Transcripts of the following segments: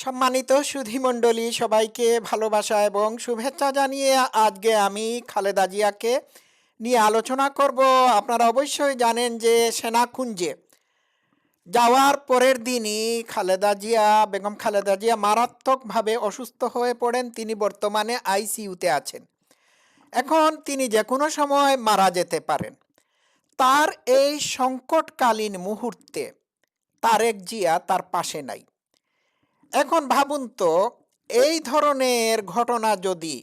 সম্মানিত সুধীমণ্ডলী, সবাইকে ভালোবাসা এবং শুভেচ্ছা জানিয়ে আজকে আমি খালেদা জিয়াকে নিয়ে আলোচনা করব। আপনারা অবশ্যই জানেন যে সেনাকুঞ্জে যাওয়ার পরের দিনই খালেদা জিয়া, বেগম খালেদা জিয়া মারাত্মকভাবে অসুস্থ হয়ে পড়েন। তিনি বর্তমানে আইসিইউতে আছেন। এখন তিনি যে কোনো সময় মারা যেতে পারেন। তার এই সংকটকালীন মুহূর্তে তারেক জিয়া তার পাশে নাই। এখন ভাবুন তো, এই ধরনের ঘটনা যদি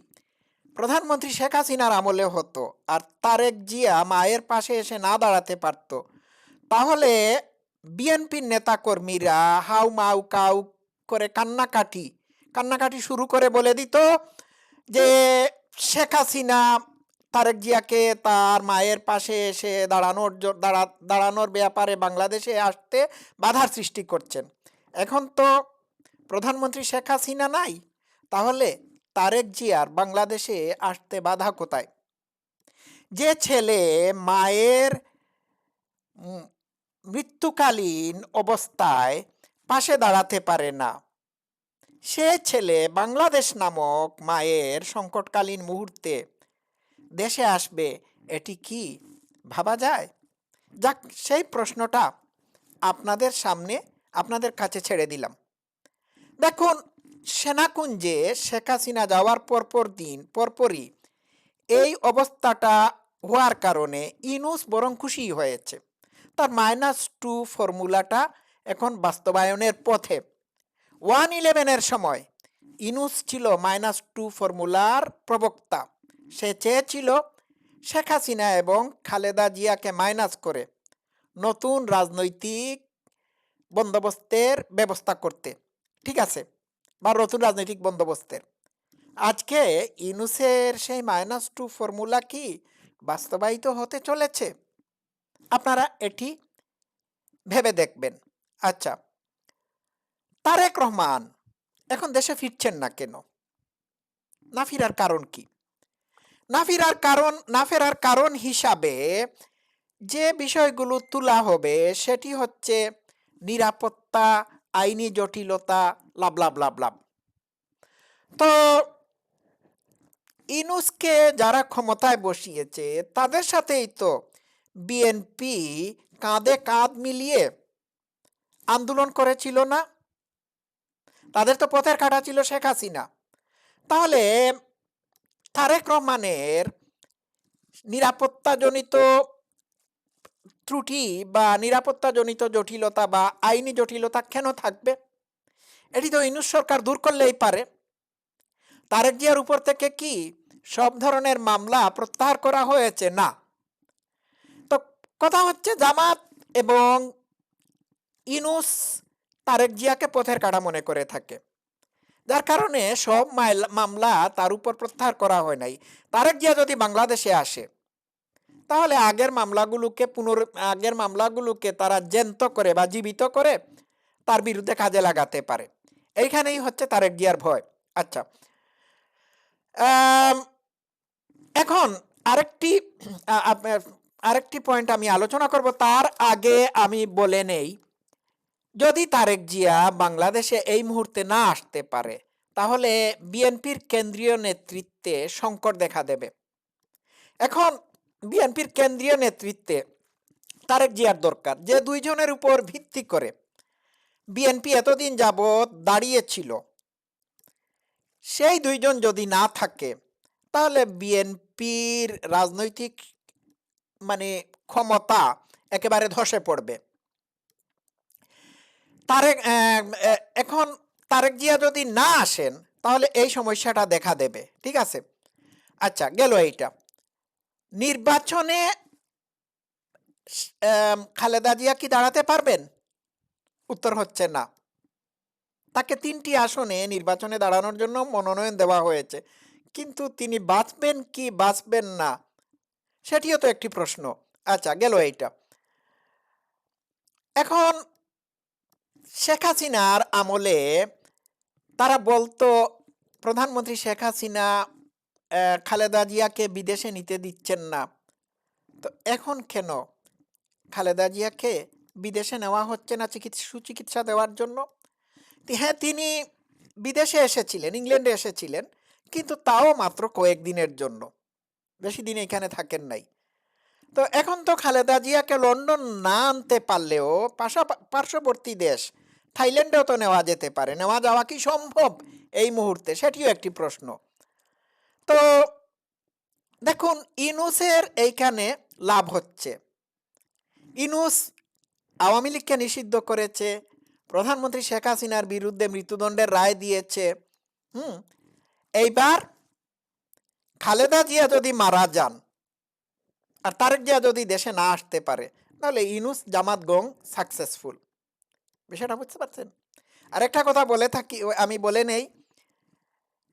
প্রধানমন্ত্রী শেখ হাসিনার আমলে হতো আর তারেক জিয়া মায়ের পাশে এসে না দাঁড়াতে পারত, তাহলে বিএনপির নেতাকর্মীরা হাউ মাউ কাউ করে কান্নাকাটি কান্নাকাটি শুরু করে বলে দিত যে শেখ হাসিনা তারেক জিয়াকে তার মায়ের পাশে এসে দাঁড়ানোর দাঁড়া, দাঁড়ানোর ব্যাপারে বাংলাদেশে আসতে বাধার সৃষ্টি করছেন। এখন তো প্রধানমন্ত্রী শেখ হাসিনা নাই? তাহলে তারেক জিয়ার বাংলাদেশে আসতে বাধা কোথায়? যে ছেলে মায়ের মৃত্যুকালীন অবস্থায় পাশে দাঁড়াতে পারে না, সে ছেলে বাংলাদেশ নামক মায়ের সংকটকালীন মুহূর্তে দেশে আসবে, এটি কি ভাবা যায়? যাক, সেই প্রশ্নটা আপনাদের সামনে, আপনাদের কাছে ছেড়ে দিলাম। দেখুন, সেনাকুঞ্জে শেখ হাসিনা যাওয়ার পরপর দিন পরপরই এই অবস্থাটা হওয়ার কারণে ইনুস বরং খুশি হয়েছে। তার মাইনাস টু ফর্মুলাটা এখন বাস্তবায়নের পথে। ওয়ান ইলেভেনের সময় ইনুস ছিল মাইনাস টু ফর্মুলার প্রবক্তা। সে চেয়েছিল শেখ হাসিনা এবং খালেদা জিয়াকে মাইনাস করে নতুন রাজনৈতিক বন্দোবস্তের ব্যবস্থা করতে। ঠিক আছে, বা নতুন রাজনৈতিক বন্দোবস্তের। আজকে ইনুসের সেই মাইনাস টু ফর্মুলা কি বাস্তবায়িত হতে চলেছে? আপনারা এটি ভেবে দেখবেন। আচ্ছা তারেক রহমান, এখন দেশে ফিরছেন না কেন? না ফিরার কারণ কি? না ফিরার কারণ, না ফেরার কারণ হিসাবে যে বিষয়গুলো তোলা হবে সেটি হচ্ছে নিরাপত্তা আইনি জটিলতা লাভ লাভ লাভ লাভ তো ইনুসকে যারা ক্ষমতায় বসিয়েছে, তাদের সাথেই তো বিএনপি কাঁধে কাঁধ মিলিয়ে আন্দোলন করেছিল না। তাদের তো পথের কাটা ছিল শেখ হাসিনা। তাহলে তারেক রহমানের নিরাপত্তাজনিত ত্রুটি বা নিরাপত্তাজনিত জটিলতা বা আইনি জটিলতা কেন থাকবে? এটি তো ইনুস সরকার দূর করলেই পারে। তারেক জিয়ার উপর থেকে কি সব ধরনের মামলা প্রত্যাহার করা হয়েছে? না। তো কথা হচ্ছে জামাত এবং ইনুস তারেক জিয়াকে পথের কাটা মনে করে থাকে। যার কারণে সব মামলা তার উপর প্রত্যাহার করা হয় নাই। তারেক জিয়া যদি বাংলাদেশে আসে তাহলে আগের মামলাগুলোকে পুনর, আগের মামলাগুলোকে তারা জ্যান্ত করে বা জীবিত করে তার বিরুদ্ধে কাজে লাগাতে পারে। এইখানেই হচ্ছে তারেক জিয়ার ভয়। আচ্ছা। এখন আরেকটি আরেকটি পয়েন্ট আমি আলোচনা করব। তার আগে আমি বলে নেই, যদি তারেক জিয়া বাংলাদেশে এই মুহূর্তে না আসতে পারে, তাহলে বিএনপির কেন্দ্রীয় নেতৃত্বে সংকট দেখা দেবে। এখন বিএনপির কেন্দ্রীয় নেতৃত্বে তারেক জিয়ার দরকার, যে দুইজনের উপর ভিত্তি করে বিএনপি এতদিন যাবৎ দাঁড়িয়েছিল। সেই দুইজন যদি না থাকে, তাহলে বিএনপির রাজনৈতিক মানে ক্ষমতা একেবারে ধসে পড়বে। তারেক এখন তারেক জিয়া যদি না আসেন, তাহলে এই সমস্যাটা দেখা দেবে, ঠিক আছে? আচ্ছা গেল এইটা। নির্বাচনে খালেদা জিয়া কি দাঁড়াতে পারবেন? উত্তর হচ্ছে না। তাকে তিনটি আসনে নির্বাচনে দাঁড়ানোর জন্য মনোনয়ন দেওয়া হয়েছে। কিন্তু তিনি বাঁচবেন কি বাঁচবেন না, সেটিও তো একটি প্রশ্ন। আচ্ছা গেল এইটা। এখন শেখ হাসিনার আমলে তারা বলতো, প্রধানমন্ত্রী শেখ হাসিনা খালেদা জিয়াকে বিদেশে নিতে দিচ্ছেন না। তো এখন কেন? খালেদা জিয়াকে বিদেশে নেওয়া হচ্ছে না চিকিৎসা সুচিকিৎসা দেওয়ার জন্য? হ্যাঁ তিনি বিদেশে এসেছিলেন, ইংল্যান্ডে এসেছিলেন, কিন্তু তাও মাত্র কয়েকদিনের জন্য। বেশি দিন এখানে থাকেন নাই। তো এখন তো খালেদা জিয়াকে লন্ডন না আনতে পারলেও পাশা, পার্শ্ববর্তী দেশ, থাইল্যান্ডেও তো নেওয়া যেতে পারে। নেওয়া যাওয়া কি সম্ভব এই মুহূর্তে? সেটিও একটি প্রশ্ন। তো দেখুন, ইনুসের এইখানে লাভ হচ্ছে। ইনুস আওয়ামী লীগকে নিষিদ্ধ করেছে, প্রধানমন্ত্রী শেখ হাসিনার বিরুদ্ধে মৃত্যুদণ্ডের রায় দিয়েছে, হুম? এইবার খালেদা জিয়া যদি মারা যান, আর তারেক জিয়া যদি দেশে না আসতে পারে, তাহলে ইনুস জামাত গং সাকসেসফুল। বিষয়টা বুঝতে পারছেন? আর একটা কথা বলে থাকি আমি বলে নেই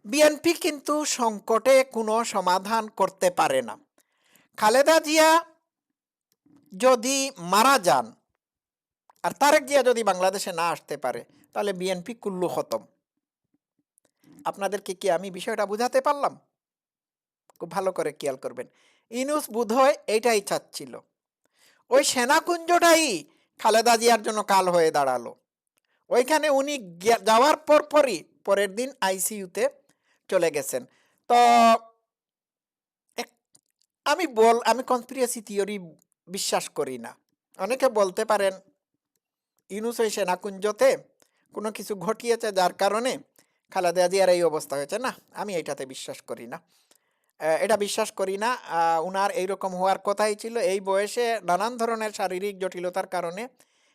বিএনপি কিন্তু সংকটে কোনো সমাধান করতে পারে না। খালেদা জিয়া যদি মারা যান আর তারেক জিয়া যদি বাংলাদেশে না আসতে পারে, তাহলে বিএনপি কুল্লু খতম। আপনাদেরকে কি আমি বিষয়টা বুঝাতে পারলাম? খুব ভালো করে খেয়াল করবেন। ইনুস বোধহয় এইটাই চাচ্ছিল। ওই সেনাকুঞ্জটাই খালেদা জিয়ার জন্য কাল হয়ে দাঁড়াল। ওইখানে উনি যাওয়ার পর পরই, পরের দিন আইসিইউতে চলে গেছেন। তো আমি বল, আমি কনস্পিরিয়াসি থিওরি বিশ্বাস করি না। অনেকে বলতে পারেন, ইউনুস সেনাকুঞ্জতে কোনো কিছু ঘটিয়েছে যার কারণে খালেদা জিয়ার এই অবস্থা হয়েছে। না, আমি এটাতে বিশ্বাস করি না। এটা বিশ্বাস করি না। উনার এইরকম হওয়ার কথাই ছিল। এই বয়সে নানান ধরনের শারীরিক জটিলতার কারণে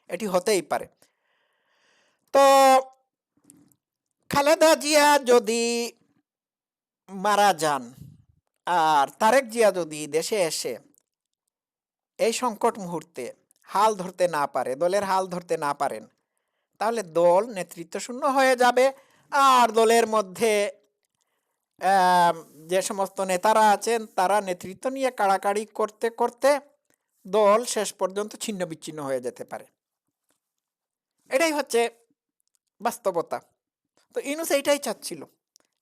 এটি হতেই পারে। তো খালেদা জিয়া যদি মারা যান। আর তারেক জিয়া যদি দেশে এসে এই সংকট মুহূর্তে হাল ধরতে না পারে, দলের হাল ধরতে না পারেন, তাহলে দল নেতৃত্ব শূন্য হয়ে যাবে। আর দলের মধ্যে যে সমস্ত নেতারা আছেন, তারা নেতৃত্ব নিয়ে কাড়াকাড়ি করতে করতে দল শেষ পর্যন্ত ছিন্ন বিচ্ছিন্ন হয়ে যেতে পারে। এটাই হচ্ছে বাস্তবতা। তো ইনুস এইটাই চাচ্ছিল।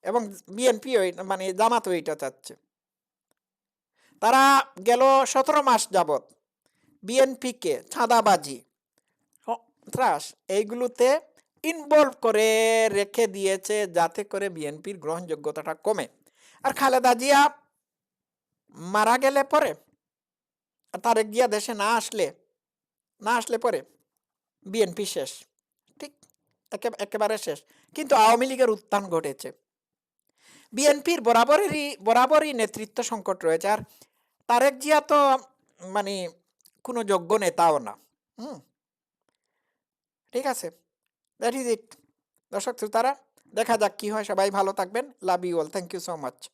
এবং বিএনপি মানে জামাতও এইটা চাচ্ছে। তারা গেল সতেরো মাস যাবত বিএনপিকে চাঁদাবাজি ত্রাস এইগুলোতে ইনভলভ করে রেখে দিয়েছে যাতে করে বিএনপির গ্রহণযোগ্যতাটা কমে। আর খালেদা জিয়া মারা গেলে পরে তারেক জিয়া দেশে না আসলে না আসলে পরে বিএনপি শেষ, ঠিক? একে- একেবারে শেষ। কিন্তু আওয়ামী লীগের উত্থান ঘটেছে। বিএনপির বরাবরেরই, বরাবরই নেতৃত্ব সংকট রয়েছে। আর তারেক জিয়া তো মানে কোনো যোগ্য নেতাও না। হুম? ঠিক আছে। দ্যাট ইজ ইট দর্শক শ্রোতারা দেখা যাক কী হয়। সবাই ভালো থাকবেন। Love you all thank you so much